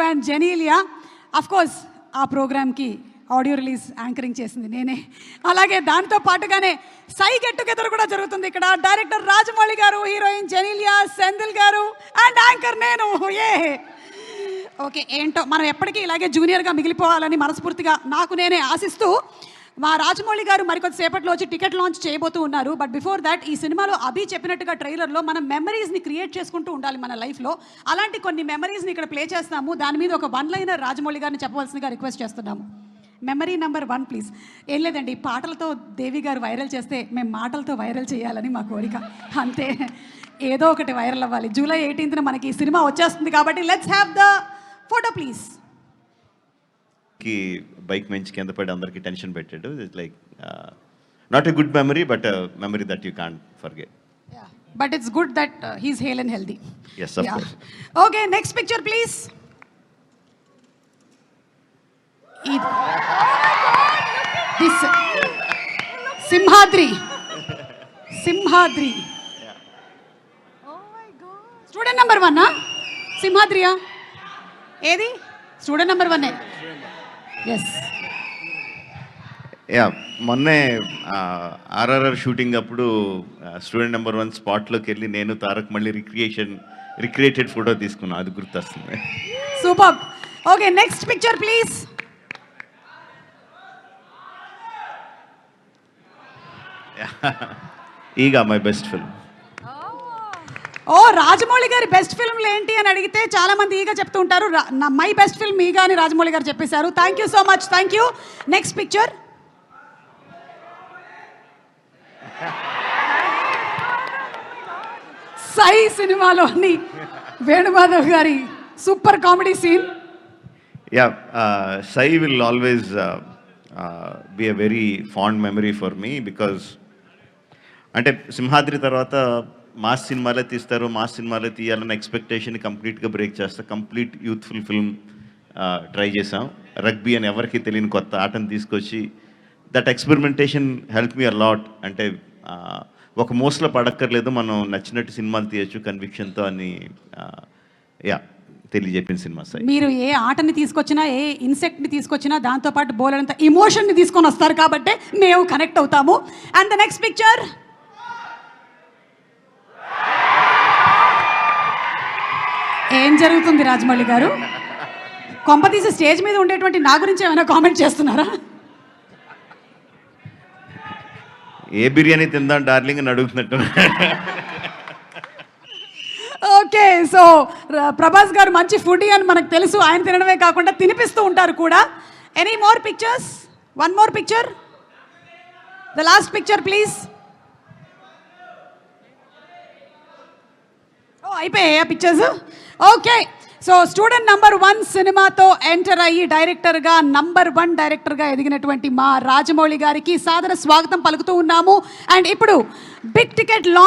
And Genelia of course ఆ ప్రోగ్రామ్కి audio release anchoring చేసింది నేనే. అలాగే దాంతో పాటుగానే సై గెట్ టుగెదర్ కూడా జరుగుతుంది ఇక్కడ. డైరెక్టర్ రాజమౌళి గారు హీరోయిన్ జెనీలియా సెందిల్ గారు అండ్ యాంకర్ నేను. ఏ! ఓకే ఏంటో మనం ఎప్పటికీ ఇలాగే జూనియర్గా మిగిలిపోవాలని మనస్ఫూర్తిగా నాకు నేనే ఆశిస్తూ మా రాజమౌళి గారు మరికొద్దిసేపట్లో వచ్చి టికెట్ లాంచ్ చేయబోతూ ఉన్నారు. బట్ బిఫోర్ దాట్ ఈ సినిమాలో అభి చెప్పినట్టుగా ట్రైలర్లో మనం మెమరీస్ని క్రియేట్ చేసుకుంటూ ఉండాలి మన లైఫ్లో. అలాంటి కొన్ని మెమరీస్ని ఇక్కడ ప్లే చేస్తాము. దాని మీద ఒక వన్ లైనర్ రాజమౌళి గారిని చెప్పవలసిందిగా రిక్వెస్ట్ చేస్తున్నాము. మెమరీ నెంబర్ వన్ ప్లీజ్ ఏం లేదండి పాటలతో దేవి గారు వైరల్ చేస్తే మేము మాటలతో వైరల్ చేయాలని మా కోరిక. అంతే. ఏదో ఒకటి వైరల్ అవ్వాలి. జూలై ఎయిటీన్త్న మనకి ఈ సినిమా వచ్చేస్తుంది కాబట్టి let's have the photo please కి బైక్ మంచి కింద పడి అందరికి టెన్షన్ పెట్టాడు. It's like not a good memory but memory that you can't forget but it's good that he's hale and healthy Yes, of course. Okay next picture please this Simhadri Simhadri student number వన్నా సింహాద్రియా ఏది student number one yes yeah మొన్నే RRR shooting అప్పుడు student number one స్పాట్లోకి వెళ్ళి నేను తారక్ మళ్ళీ recreation recreated photo తీసుకున్నాను అది గుర్తొస్తుంది. Super okay next picture please Eega my best film oh Rajamouli గారి బెస్ట్ ఫిల్మ్లు ఏంటి అని అడిగితే చాలా మంది ఈగా చెప్తూ ఉంటారు. మై బెస్ట్ ఫిల్మ్ ఈగా అని రాజమౌళి గారు చెప్పేశారు. Thank you so much thank you next picture Sye సినిమాలోని వేణుమాధవ్ గారి super comedy scene yeah Sye will always be a very fond memory for me because అంటే సింహాద్రి తర్వాత మాస్ సినిమాలే తీస్తారు మాస్ సినిమాలే తీయాలన్న ఎక్స్పెక్టేషన్ కంప్లీట్గా బ్రేక్ చేస్తా. కంప్లీట్ యూత్ఫుల్ ఫిల్మ్ ట్రై చేసాం రగ్బీ అని ఎవరికి తెలియని కొత్త ఆటను తీసుకొచ్చి that experimentation help me a lot అంటే ఒక మోస్లో పడక్కర్లేదు మనం నచ్చినట్టు సినిమాలు తీయచ్చు కన్విక్షన్తో అని యా తెలియజెప్పిన సినిమా సార్ మీరు ఏ ఆటని తీసుకొచ్చినా ఏ ఇన్సెక్ట్ని తీసుకొచ్చినా దాంతోపాటు బోలెడంత ఇమోషన్ని తీసుకొని వస్తారు కాబట్టి మేము కనెక్ట్ అవుతాము. అండ్ ద నెక్స్ట్ పిక్చర్ ఏం జరుగుతుంది రాజమౌళి గారు? కొంపతీసి స్టేజ్ మీద ఉండేటువంటి నా గురించి ఏమైనా కామెంట్ చేస్తున్నారా? ఏ బిర్యానీ తిందాం డార్లింగ్ అని అడుగుతున్నట్టు. ఓకే సో ప్రభాస్ గారు మంచి ఫుడ్ అని మనకు తెలుసు. ఆయన తినడమే కాకుండా తినిపిస్తూ ఉంటారు కూడా. Any more pictures one more picture the last picture please oh అయిపోయాయి pictures okay. So student number one సినిమాతో ఎంటర్ అయ్యి డైరెక్టర్గా నంబర్ వన్ డైరెక్టర్గా ఎదిగినటువంటి మా రాజమౌళి గారికి సాదర స్వాగతం పలుకుతూ ఉన్నాము. అండ్ ఇప్పుడు బిగ్ టికెట్ లాంచ్